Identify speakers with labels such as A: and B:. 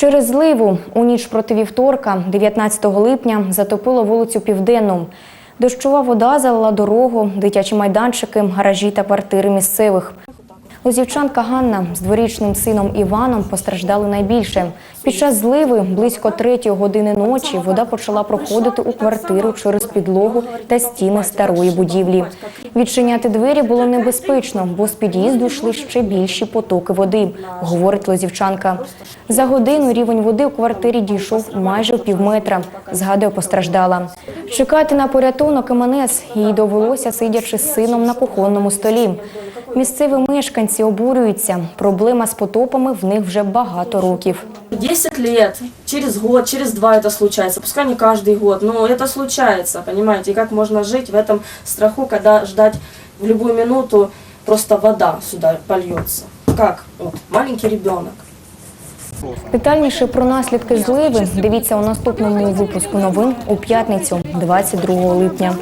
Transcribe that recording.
A: Через зливу у ніч проти вівторка, 19 липня, затопило вулицю Південну. Дощова вода залила дорогу, дитячі майданчики, гаражі та квартири місцевих. Лозівчанка Ганна з дворічним сином Іваном постраждали найбільше. Під час зливи близько третьої години ночі вода почала проходити у квартиру через підлогу та стіни старої будівлі. Відчиняти двері було небезпечно, бо з під'їзду йшли ще більші потоки води, говорить лозівчанка. За годину рівень води у квартирі дійшов майже в півметра, згадує постраждала. Чекати на порятунок і манес їй довелося, сидячи з сином на кухонному столі. Місцеві мешканці обурюються. Проблема з потопами в них вже багато років.
B: 10 лет, через год, через два это случается, пускай не каждый год, но это случается, понимаете, и как можно жить в этом страху, когда ждать в любую минуту просто вода сюда польется. Как? Вот, маленький ребенок.
A: Детальніше про наслідки зливи дивіться у наступному випуску новин у п'ятницю, 22 липня.